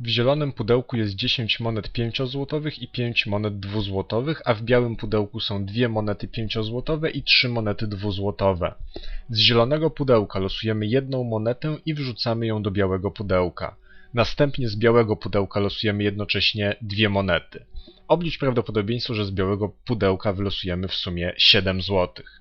W zielonym pudełku jest 10 monet 5-złotowych i 5 monet 2-złotowych, a w białym pudełku są 2 monety 5-złotowe i 3 monety 2-złotowe. Z zielonego pudełka losujemy jedną monetę i wrzucamy ją do białego pudełka. Następnie z białego pudełka losujemy jednocześnie dwie monety. Oblicz prawdopodobieństwo, że z białego pudełka wylosujemy w sumie 7 złotych.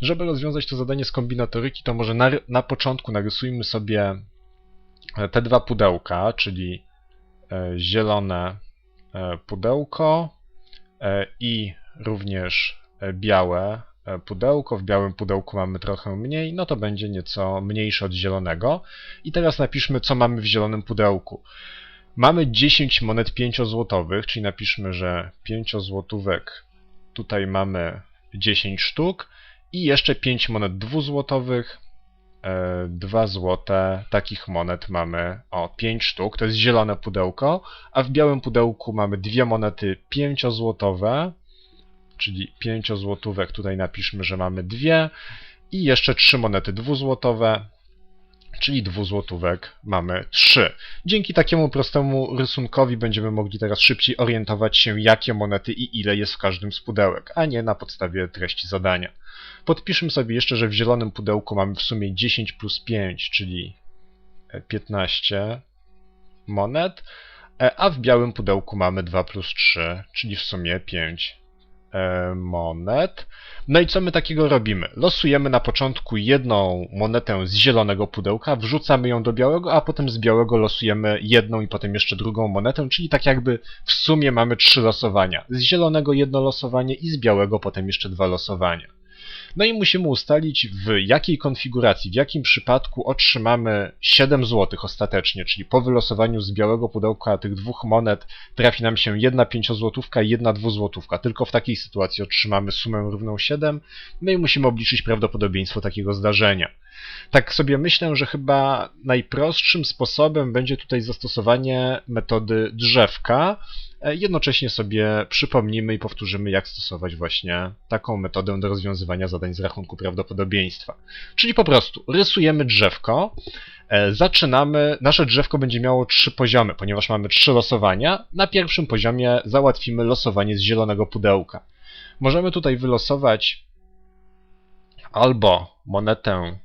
Żeby rozwiązać to zadanie z kombinatoryki, to może na, na początku narysujmy sobie te dwa pudełka, czyli e, zielone e, pudełko e, i również białe pudełko. W białym pudełku mamy trochę mniej, no to będzie nieco mniejsze od zielonego. I teraz napiszmy, co mamy w zielonym pudełku. Mamy 10 monet 5-złotowych, czyli napiszmy, że 5-złotówek tutaj mamy 10 sztuk i jeszcze 5 monet 2-złotowych. 2 złote takich monet mamy. O 5 sztuk, to jest zielone pudełko, a w białym pudełku mamy dwie monety 5-złotowe, czyli 5 złotówek tutaj napiszmy, że mamy dwie. I jeszcze trzy monety 2-złotowe, czyli dwuzłotówek mamy 3. Dzięki takiemu prostemu rysunkowi będziemy mogli teraz szybciej orientować się, jakie monety i ile jest w każdym z pudełek, a nie na podstawie treści zadania. Podpiszmy sobie jeszcze, że w zielonym pudełku mamy w sumie 10 plus 5, czyli 15 monet, e, a w białym pudełku mamy 2 plus 3, czyli w sumie 5 e, monet. No i co my takiego robimy? Losujemy na początku jedną monetę z zielonego pudełka, wrzucamy ją do białego, a potem z białego losujemy jedną i potem jeszcze drugą monetę, czyli tak jakby w sumie mamy trzy losowania. Z zielonego jedno losowanie i z białego potem jeszcze dwa losowania. No i musimy ustalić w jakiej konfiguracji, w jakim przypadku otrzymamy 7 zł ostatecznie, czyli po wylosowaniu z białego pudełka tych dwóch monet trafi nam się jedna 5 złotówka i jedna 2 złotówka. Tylko w takiej sytuacji otrzymamy sumę równą 7, no i musimy obliczyć prawdopodobieństwo takiego zdarzenia. Tak sobie myślę, że chyba najprostszym sposobem będzie tutaj zastosowanie metody drzewka. E, Jednocześnie sobie przypomnimy i powtórzymy, jak stosować właśnie taką metodę do rozwiązywania zadań z rachunku prawdopodobieństwa. Czyli po prostu rysujemy drzewko, e, zaczynamy, nasze drzewko będzie miało trzy poziomy, ponieważ mamy trzy losowania. Na pierwszym poziomie załatwimy losowanie z zielonego pudełka. Możemy tutaj wylosować albo monetę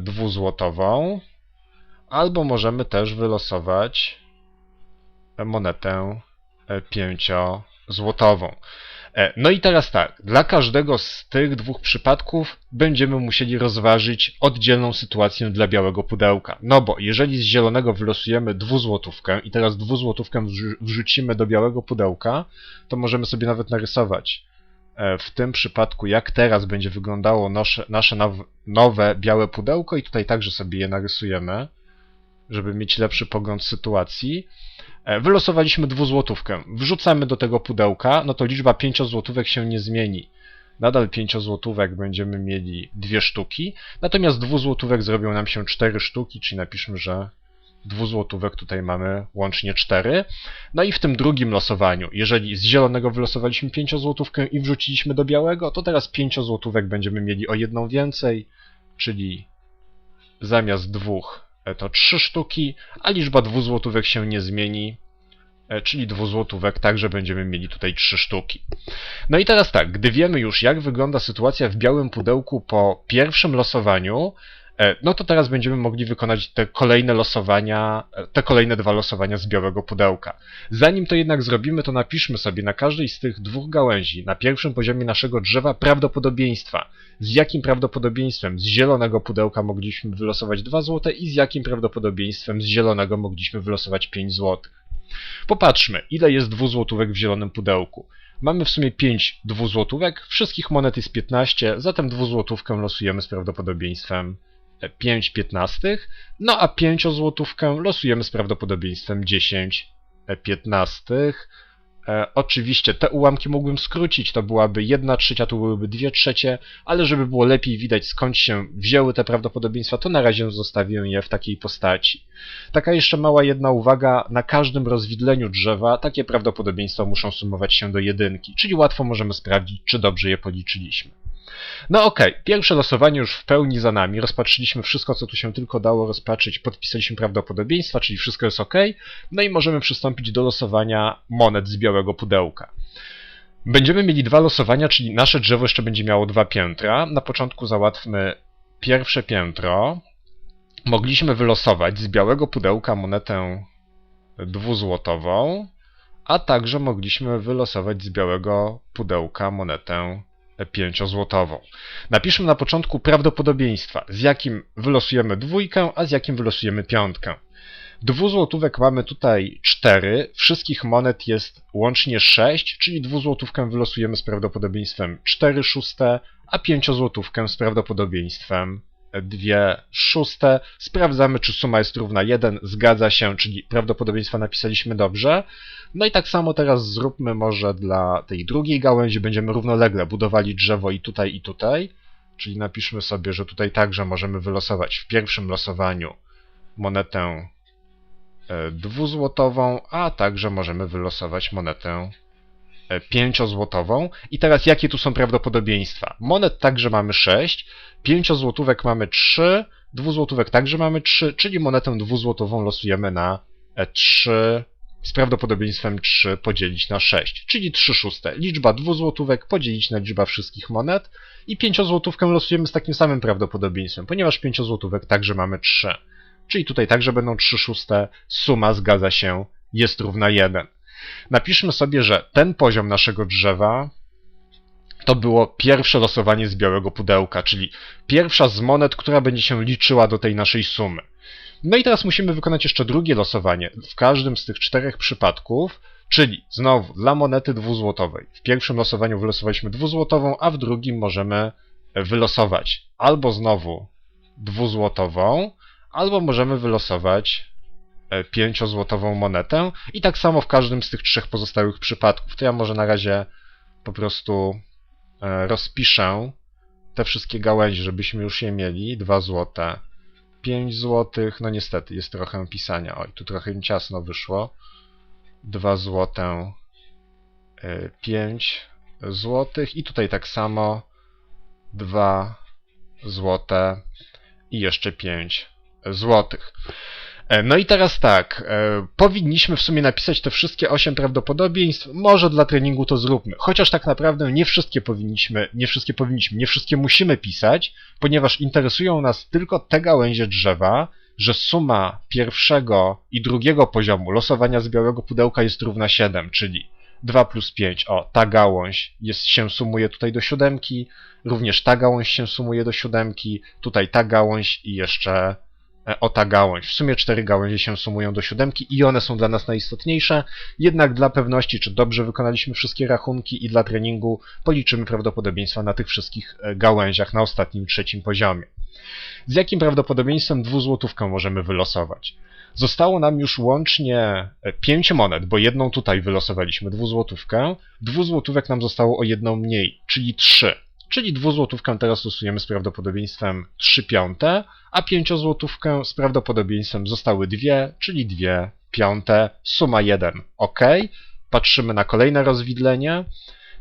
dwuzłotową, albo możemy też wylosować monetę pięciozłotową. E, No i teraz tak, dla każdego z tych dwóch przypadków będziemy musieli rozważyć oddzielną sytuację dla białego pudełka. No bo jeżeli z zielonego wylosujemy dwuzłotówkę i teraz dwuzłotówkę wrzu- wrzucimy do białego pudełka, to możemy sobie nawet narysować e, w tym przypadku, jak teraz będzie wyglądało nasze, nasze now- nowe białe pudełko i tutaj także sobie je narysujemy, żeby mieć lepszy pogląd sytuacji. E, Wylosowaliśmy dwuzłotówkę. Wrzucamy do tego pudełka, no to liczba 5 złotówek się nie zmieni. Nadal 5 złotówek będziemy mieli dwie sztuki, natomiast dwuzłotówek zrobią nam się 4 sztuki, czyli napiszmy, że dwuzłotówek tutaj mamy łącznie 4. No i w tym drugim losowaniu, jeżeli z zielonego wylosowaliśmy 5 złotówkę i wrzuciliśmy do białego, to teraz 5 złotówek będziemy mieli o jedną więcej, czyli zamiast dwóch e, to 3 sztuki, a liczba dwuzłotówek się nie zmieni, e, czyli dwuzłotówek także będziemy mieli tutaj 3 sztuki. No i teraz tak, gdy wiemy już jak wygląda sytuacja w białym pudełku po pierwszym losowaniu, no to teraz będziemy mogli wykonać te kolejne losowania, e, te kolejne dwa losowania z białego pudełka. Zanim to jednak zrobimy, to napiszmy sobie na każdej z tych dwóch gałęzi, na pierwszym poziomie naszego drzewa, prawdopodobieństwa. Z jakim prawdopodobieństwem z zielonego pudełka mogliśmy wylosować 2 zł i z jakim prawdopodobieństwem z zielonego mogliśmy wylosować 5 zł. Popatrzmy, ile jest dwuzłotówek w zielonym pudełku. Mamy w sumie 5 dwuzłotówek, wszystkich monet jest 15, zatem dwuzłotówkę losujemy z prawdopodobieństwem 5 piętnastych, no a 5 złotówkę losujemy z prawdopodobieństwem 10 piętnastych. E, oczywiście te ułamki mógłbym skrócić, to byłaby 1 trzecia, tu byłyby 2 trzecie, ale żeby było lepiej widać skąd się wzięły te prawdopodobieństwa, to na razie zostawię je w takiej postaci. Taka jeszcze mała jedna uwaga, na każdym rozwidleniu drzewa takie prawdopodobieństwa muszą sumować się do jedynki, czyli łatwo możemy sprawdzić, czy dobrze je policzyliśmy. No okej, pierwsze losowanie już w pełni za nami. Rozpatrzyliśmy wszystko, co tu się tylko dało rozpatrzyć. Podpisaliśmy prawdopodobieństwa, czyli wszystko jest ok. No i możemy przystąpić do losowania monet z białego pudełka. Będziemy mieli dwa losowania, czyli nasze drzewo jeszcze będzie miało dwa piętra. Na początku załatwmy pierwsze piętro. Mogliśmy wylosować z białego pudełka monetę dwuzłotową, a także mogliśmy wylosować z białego pudełka monetę pięciozłotową. Napiszmy na początku prawdopodobieństwa, z jakim wylosujemy dwójkę, a z jakim wylosujemy piątkę. Dwuzłotówek mamy tutaj 4, wszystkich monet jest łącznie 6, czyli dwuzłotówkę wylosujemy z prawdopodobieństwem 4 szóste, a pięciozłotówkę z prawdopodobieństwem 2 szóste. Sprawdzamy, czy suma jest równa 1, zgadza się, czyli prawdopodobieństwa napisaliśmy dobrze. No i tak samo teraz zróbmy może dla tej drugiej gałęzi, będziemy równolegle budowali drzewo i tutaj, i tutaj. Czyli napiszmy sobie, że tutaj także możemy wylosować w pierwszym losowaniu monetę e, dwuzłotową, a także możemy wylosować monetę e, pięciozłotową. I teraz jakie tu są prawdopodobieństwa? Monet także mamy 6, pięciozłotówek mamy 3, dwuzłotówek także mamy 3, czyli monetę dwuzłotową losujemy na 3 z prawdopodobieństwem 3 podzielić na 6, czyli 3 szóste. Liczba dwuzłotówek podzielić na liczbę wszystkich monet i pięciozłotówkę losujemy z takim samym prawdopodobieństwem, ponieważ pięciozłotówek także mamy 3. Czyli tutaj także będą 3 szóste, suma zgadza się, jest równa 1. Napiszmy sobie, że ten poziom naszego drzewa to było pierwsze losowanie z białego pudełka, czyli pierwsza z monet, która będzie się liczyła do tej naszej sumy. No i teraz musimy wykonać jeszcze drugie losowanie w każdym z tych czterech przypadków, czyli znowu dla monety dwuzłotowej. W pierwszym losowaniu wylosowaliśmy dwuzłotową, a w drugim możemy wylosować albo znowu dwuzłotową, albo możemy wylosować pięciozłotową monetę i tak samo w każdym z tych trzech pozostałych przypadków. To ja może na razie po prostu e, rozpiszę te wszystkie gałęzie, żebyśmy już je mieli. Dwa złote, 5 zł. No niestety, jest trochę pisania. Oj, tu trochę mi ciasno wyszło. 2 zł. 5 zł. I tutaj tak samo 2 zł. I jeszcze 5 złotych. E, no i teraz tak, e, powinniśmy w sumie napisać te wszystkie 8 prawdopodobieństw, może dla treningu to zróbmy. Chociaż tak naprawdę nie wszystkie powinniśmy, nie wszystkie powinniśmy, nie wszystkie musimy pisać, ponieważ interesują nas tylko te gałęzie drzewa, że suma pierwszego i drugiego poziomu losowania z białego pudełka jest równa 7, czyli 2 plus 5, o, ta gałąź jest, się sumuje tutaj do siódemki, również ta gałąź się sumuje do siódemki, tutaj ta gałąź i jeszcze o ta gałąź. W sumie cztery gałęzie się sumują do siódemki i one są dla nas najistotniejsze, jednak dla pewności, czy dobrze wykonaliśmy wszystkie rachunki i dla treningu policzymy prawdopodobieństwa na tych wszystkich e, gałęziach na ostatnim trzecim poziomie. Z jakim prawdopodobieństwem dwuzłotówkę możemy wylosować? Zostało nam już łącznie 5 e, monet, bo jedną tutaj wylosowaliśmy, dwuzłotówkę. Dwuzłotówek nam zostało o jedną mniej, czyli 3 czyli dwuzłotówkę teraz stosujemy z prawdopodobieństwem 3 piąte, a pięciozłotówkę z prawdopodobieństwem zostały dwie, czyli 2 piąte, suma 1. OK. Patrzymy na kolejne rozwidlenie.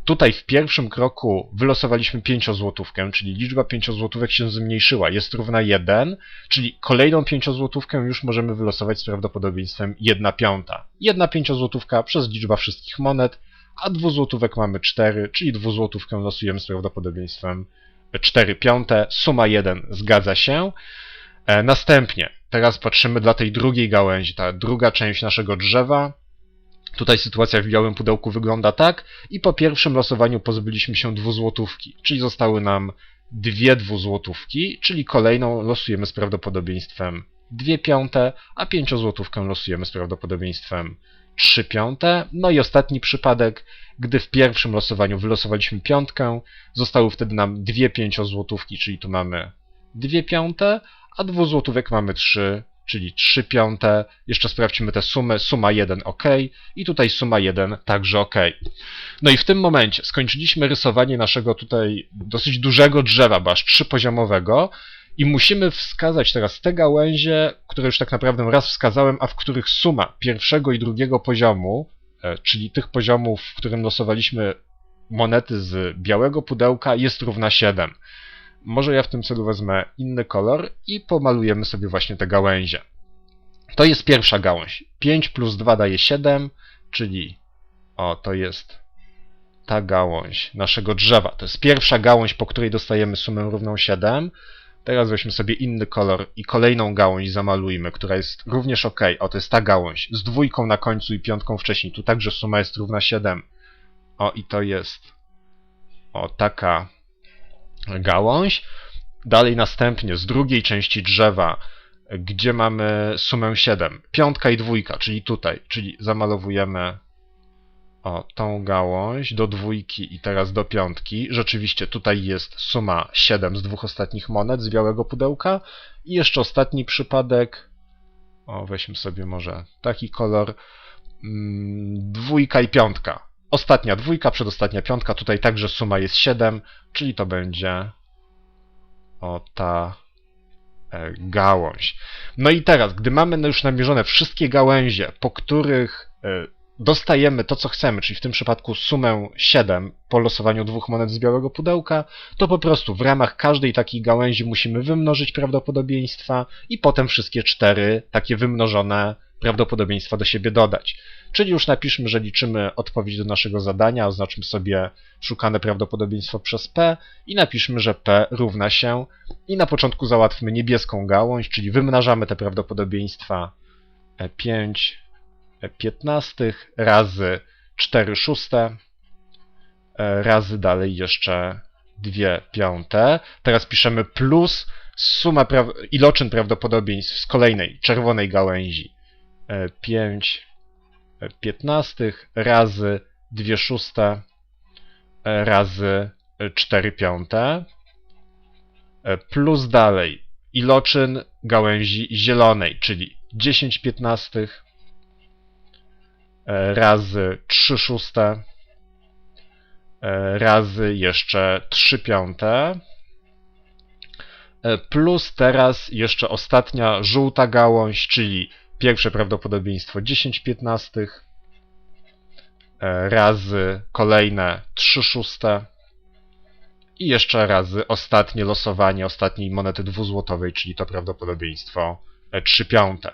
Tutaj w pierwszym kroku wylosowaliśmy pięciozłotówkę, czyli liczba pięciozłotówek się zmniejszyła, jest równa 1, czyli kolejną pięciozłotówkę już możemy wylosować z prawdopodobieństwem 1 piąta. 1 pięciozłotówka przez liczba wszystkich monet a dwuzłotówek mamy 4, czyli dwuzłotówkę losujemy z prawdopodobieństwem 4 piąte, suma 1 zgadza się. E, następnie, teraz patrzymy dla tej drugiej gałęzi, ta druga część naszego drzewa. Tutaj sytuacja w białym pudełku wygląda tak i po pierwszym losowaniu pozbyliśmy się dwuzłotówki, czyli zostały nam dwie dwuzłotówki, czyli kolejną losujemy z prawdopodobieństwem 2 piąte, a pięciozłotówkę losujemy z prawdopodobieństwem 3 piąte. No i ostatni przypadek, gdy w pierwszym losowaniu wylosowaliśmy piątkę, zostały wtedy nam dwie pięciozłotówki, czyli tu mamy 2 piąte, a dwuzłotówek mamy 3, czyli 3 piąte. Jeszcze sprawdźmy tę sumę. Suma 1 ok i tutaj suma 1 także ok. No i w tym momencie skończyliśmy rysowanie naszego tutaj dosyć dużego drzewa, bo aż trzypoziomowego. I musimy wskazać teraz te gałęzie, które już tak naprawdę raz wskazałem, a w których suma pierwszego i drugiego poziomu, e, czyli tych poziomów, w którym losowaliśmy monety z białego pudełka jest równa 7. Może ja w tym celu wezmę inny kolor i pomalujemy sobie właśnie te gałęzie. To jest pierwsza gałąź. 5 plus 2 daje 7, czyli o, to jest ta gałąź naszego drzewa. To jest pierwsza gałąź, po której dostajemy sumę równą 7. Teraz weźmy sobie inny kolor i kolejną gałąź zamalujmy, która jest również ok. O, to jest ta gałąź z dwójką na końcu i piątką wcześniej. Tu także suma jest równa 7. O, i to jest o taka gałąź. Dalej następnie z drugiej części drzewa, gdzie mamy sumę 7. Piątka i dwójka, czyli tutaj. Czyli zamalowujemy o tą gałąź do dwójki i teraz do piątki. Rzeczywiście tutaj jest suma 7 z dwóch ostatnich monet z białego pudełka. I jeszcze ostatni przypadek. O, weźmy sobie może taki kolor. Mm, Dwójka i piątka. Ostatnia dwójka, przedostatnia piątka. Tutaj także suma jest 7, czyli to będzie o ta e, gałąź. No i teraz, gdy mamy już namierzone wszystkie gałęzie, po których e, dostajemy to, co chcemy, czyli w tym przypadku sumę 7 po losowaniu dwóch monet z białego pudełka, to po prostu w ramach każdej takiej gałęzi musimy wymnożyć prawdopodobieństwa i potem wszystkie cztery takie wymnożone prawdopodobieństwa do siebie dodać. Czyli już napiszmy, że liczymy odpowiedź do naszego zadania, oznaczmy sobie szukane prawdopodobieństwo przez p i napiszmy, że p równa się i na początku załatwmy niebieską gałąź, czyli wymnażamy te prawdopodobieństwa 5 piętnastych razy 4 szóste e, razy dalej jeszcze 2 piąte. Teraz piszemy plus suma pra- iloczyn prawdopodobieństw z kolejnej czerwonej gałęzi. 5 piętnastych razy 2 szóste e, razy 4 piąte e, plus dalej iloczyn gałęzi zielonej, czyli 10 piętnastych e, razy 3 szóste. E, razy jeszcze 3 piąte. E, plus teraz jeszcze ostatnia żółta gałąź, czyli pierwsze prawdopodobieństwo 10 piętnastych. E, razy kolejne 3 szóste. I jeszcze razy ostatnie losowanie ostatniej monety dwuzłotowej, czyli to prawdopodobieństwo e, 3 piąte.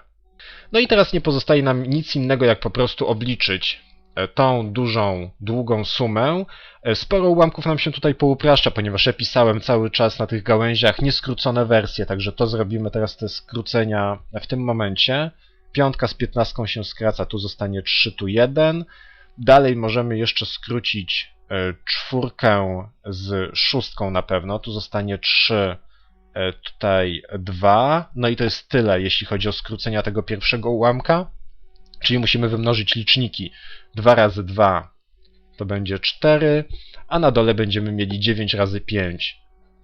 No i teraz nie pozostaje nam nic innego, jak po prostu obliczyć e, tą dużą, długą sumę. E, Sporo ułamków nam się tutaj poupraszcza, ponieważ ja pisałem cały czas na tych gałęziach nieskrócone wersje, także to zrobimy teraz te skrócenia w tym momencie. Piątka z piętnastką się skraca, tu zostanie 3, tu 1. Dalej możemy jeszcze skrócić e, czwórkę z szóstką na pewno, tu zostanie 3, e, tutaj 2. No i to jest tyle, jeśli chodzi o skrócenia tego pierwszego ułamka. Czyli musimy wymnożyć liczniki 2 razy 2 to będzie 4, a na dole będziemy mieli 9 razy 5,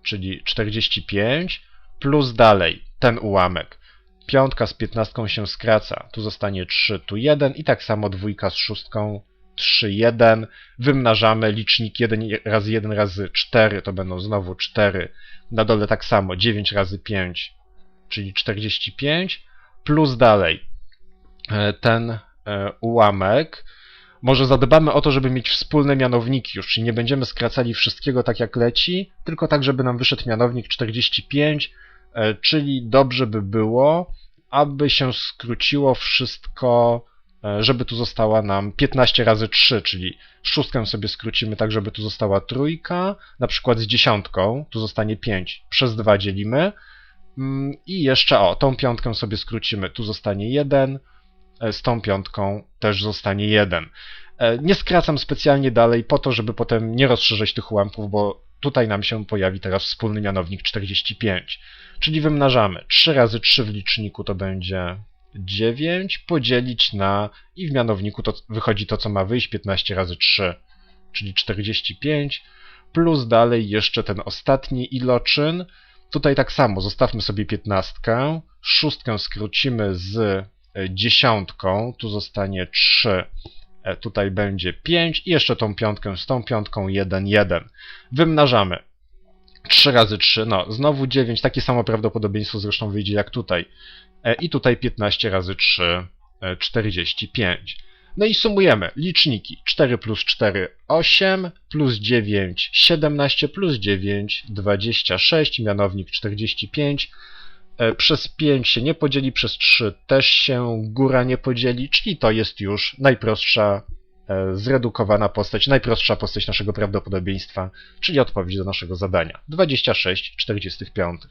czyli 45, plus dalej ten ułamek. Piątka z piętnastką się skraca, tu zostanie 3, tu 1 i tak samo dwójka z szóstką 3, 1. Wymnażamy licznik 1 razy 1 razy 4, to będą znowu 4. Na dole tak samo 9 razy 5, czyli 45, plus dalej e, ten e, ułamek. Może zadbamy o to, żeby mieć wspólne mianowniki już, czyli nie będziemy skracali wszystkiego tak jak leci, tylko tak, żeby nam wyszedł mianownik 45, e, czyli dobrze by było, aby się skróciło wszystko, żeby tu została nam 15 razy 3, czyli szóstkę sobie skrócimy tak, żeby tu została trójka, na przykład z dziesiątką, tu zostanie 5, przez 2 dzielimy Mm, i jeszcze o, tą piątkę sobie skrócimy, tu zostanie 1, z tą piątką też zostanie 1. E, Nie skracam specjalnie dalej po to, żeby potem nie rozszerzyć tych ułamków, bo tutaj nam się pojawi teraz wspólny mianownik 45. Czyli wymnażamy 3 razy 3 w liczniku to będzie 9, podzielić na i w mianowniku to wychodzi to, co ma wyjść 15 razy 3, czyli 45, plus dalej jeszcze ten ostatni iloczyn. Tutaj tak samo, zostawmy sobie 15, szóstkę skrócimy z e, dziesiątką, tu zostanie 3, e, tutaj będzie 5 i jeszcze tą piątkę z tą piątką 1, 1. Wymnażamy 3 razy 3, no znowu 9, takie samo prawdopodobieństwo zresztą wyjdzie jak tutaj. E, I tutaj 15 razy 3, e, 45. No i sumujemy liczniki 4 plus 4 8, plus 9 17, plus 9 26, mianownik 45. E, Przez 5 się nie podzieli, przez 3 też się góra nie podzieli, czyli to jest już najprostsza e, zredukowana postać, najprostsza postać naszego prawdopodobieństwa, czyli odpowiedź do naszego zadania 26 45.